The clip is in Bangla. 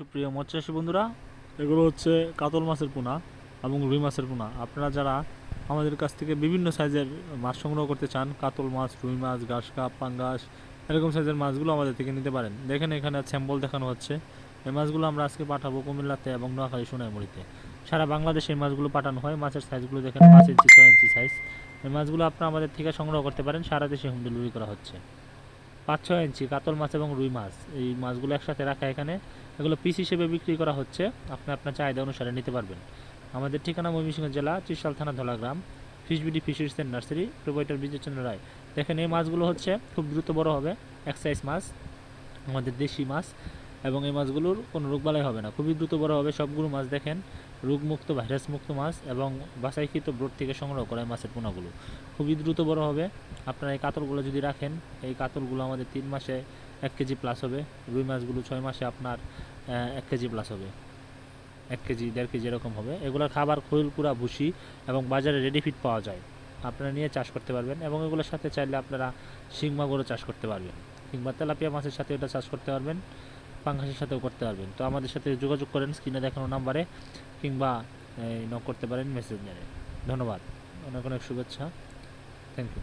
সুপ্রিয় মৎস্যচাষী বন্ধুরা, এগুলো হচ্ছে কাতল মাছের পোনা এবং রুই মাছের পোনা। আপনারা যারা আমাদের কাছ থেকে বিভিন্ন সাইজের মাছ সংগ্রহ করতে চান, কাতল মাছ, রুই মাছ, ঘাস, কাপ, পাঙ্গাস, এরকম সাইজের মাছগুলো আমাদের থেকে নিতে পারেন। দেখেন এখানে স্যাম্পল দেখানো হচ্ছে। এই মাছগুলো আমরা আজকে পাঠাবো কুমিল্লাতে এবং নোয়াখালী সোনাইমুড়িতে। সারা বাংলাদেশে এই মাছগুলো পাঠানো হয়। মাছের সাইজগুলো দেখেন পাঁচ ইঞ্চি, ছয় ইঞ্চি সাইজ এই মাছগুলো আপনারা আমাদের থেকে সংগ্রহ করতে পারেন। সারা দেশে হোম ডেলিভারি করা হচ্ছে। পাঁচ ছয় ইঞ্চি, কাতল মাছ এবং রুই মাছ। এই মাছগুলো একসাথে রাখা এখানে। এগুলো পিস হিসেবে বিক্রি করা হচ্ছে। আপনি আপনার চাহিদা অনুসারে নিতে পারবেন। আমাদের ঠিকানা ময়মনসিংহ জেলা ত্রিশাল থানা Dhalagram fish BD fisheries and nursery, provider Bijoychandra Roy. দেখেন, এই মাছগুলো হচ্ছে খুব দ্রুত বড় হবে, এক সাইজ মাছ, আমাদের দেশি মাছ, এবং এই মাছগুলোর কোনো রোগবালাই হবে না। খুবই দ্রুত বড় হবে সবগুলো মাছ, দেখেন। রোগমুক্ত ভাইরাস মুক্ত মাছ এবং বাছাইকৃত ব্রোড থেকে সংগ্রহ করা মাছের পোনাগুলো। খুবই দ্রুত বড় হবে। আপনারা এই কাতলগুলো যদি রাখেন, এই কাতলগুলো আমাদের তিন মাসে এক কেজি প্লাস হবে। রুই মাছগুলো ছয় মাসে আপনার এক কেজি প্লাস হবে। এক কেজি, দেড় কেজি এরকম হবে। এগুলোর খাবার খৈল ভুসি এবং বাজারে রেডি ফিট পাওয়া যায়। আপনারা নিয়ে চাষ করতে পারবেন এবং এগুলোর সাথে চাইলে আপনারা শিং মাগুরও চাষ করতে পারবেন। কিংবা তেলাপিয়া মাছের সাথে এটা চাষ করতে পারবেন। পাঙ্গাসের সাথেও করতে পারবেন। তো আমাদের সাথে যোগাযোগ করেন স্ক্রিনে দেখানো নাম্বারে কিংবা নক করতে পারেন মেসেঞ্জারে ধন্যবাদ। অনেক অনেক শুভেচ্ছা। Thank you